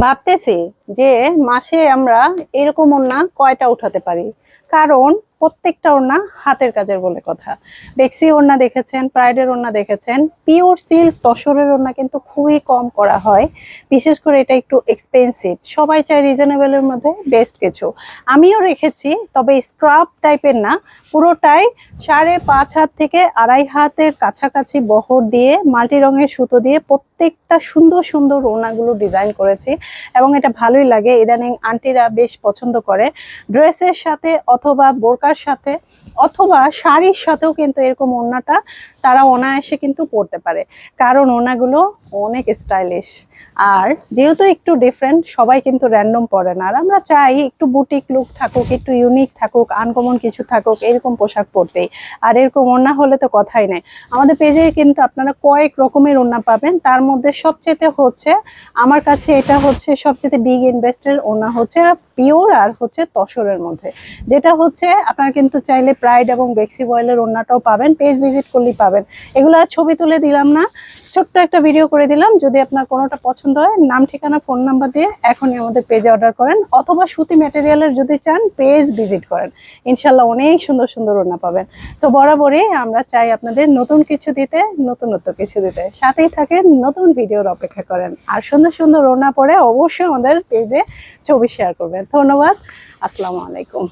ভাবতেছি যে মাসে আমরা এরকম ওড়না কয়টা উঠাতে পারি? কারণ প্রত্যেকটা ওড়না হাতের কাজের বলে কথা। ডেক্সি ওড়না দেখেছেন প্রাইডের ওড়না দেখেছেন পিওর সিল্ক তসরের ওড়না কিন্তু খুবই কম করা হয়। বিশেষ করে এটা একটু এক্সপেন্সিভ সবাই চায় রিজনেবলের মধ্যে বেস্ট কিছু। আমিও রেখেছি, তবে স্ক্রাব টাইপের না। পুরোটাই সাড়ে পাঁচ হাত থেকে আড়াই হাতের কাছাকাছি বহর দিয়ে, মাল্টি রঙের সুতো দিয়ে প্রত্যেকটা সুন্দর সুন্দর ওড়নাগুলো ডিজাইন করেছি এবং এটা ভালোই লাগে। ইদানিং আন্টিরা বেশ পছন্দ করে। ড্রেসের সাথে অথবা বোরকার সাথে অথবা শাড়ির সাথেও কিন্তু এরকম ওড়নাটা তারা অনায়াসে কিন্তু পরতে পারে। কারণ ওড়নাগুলো অনেক স্টাইলিশ আর যেহেতু একটু ডিফারেন্ট সবাই কিন্তু র্যান্ডম পরে না। আর আমরা চাই একটু বুটিক লুক থাকুক, একটু ইউনিক থাকুক আনকমন কিছু থাকুক, এরকম পোশাক পরতেই। আর এরকম ওড়না হলে তো কথাই নেই। আমাদের পেজে কিন্তু আপনারা কয়েক রকমের ওড়না পাবেন। তার মধ্যে সবচেয়ে হচ্ছে, আমার কাছে এটা হচ্ছে সবচেয়ে বিগ ইনভেস্টের ওড়না হচ্ছে পিওর আর হচ্ছে তসরের মধ্যে। যেটা হচ্ছে, আপনারা কিন্তু চাইলে প্রাইড এবং বেক্সি বয়েলের ওড়নাটাও পাবেন পেজ ভিজিট করলেই পাবেন। এগুলো আর ছবি তুলে দিলাম না, ছোট্ট একটা ভিডিও করে দিলাম। যদি আপনার কোনোটা পছন্দ হয়, নাম, ঠিকানা ফোন নাম্বার দিয়ে এখনই আমাদের পেজে অর্ডার করেন, অথবা সুতি ম্যাটেরিয়ালের যদি চান পেজ ভিজিট করেন। ইনশাল্লাহ অনেক সুন্দর সুন্দর ওড়না পাবেন। তো বরাবরই আমরা চাই আপনাদের নতুন কিছু দিতে নতুনত্ব কিছু দিতে। সাথেই থাকেন, নতুন ভিডিওর অপেক্ষা করেন। আর সুন্দর সুন্দর ওড়না পরে অবশ্যই আমাদের পেজে ছবি শেয়ার করবেন। ধন্যবাদ, আসসালামু আলাইকুম।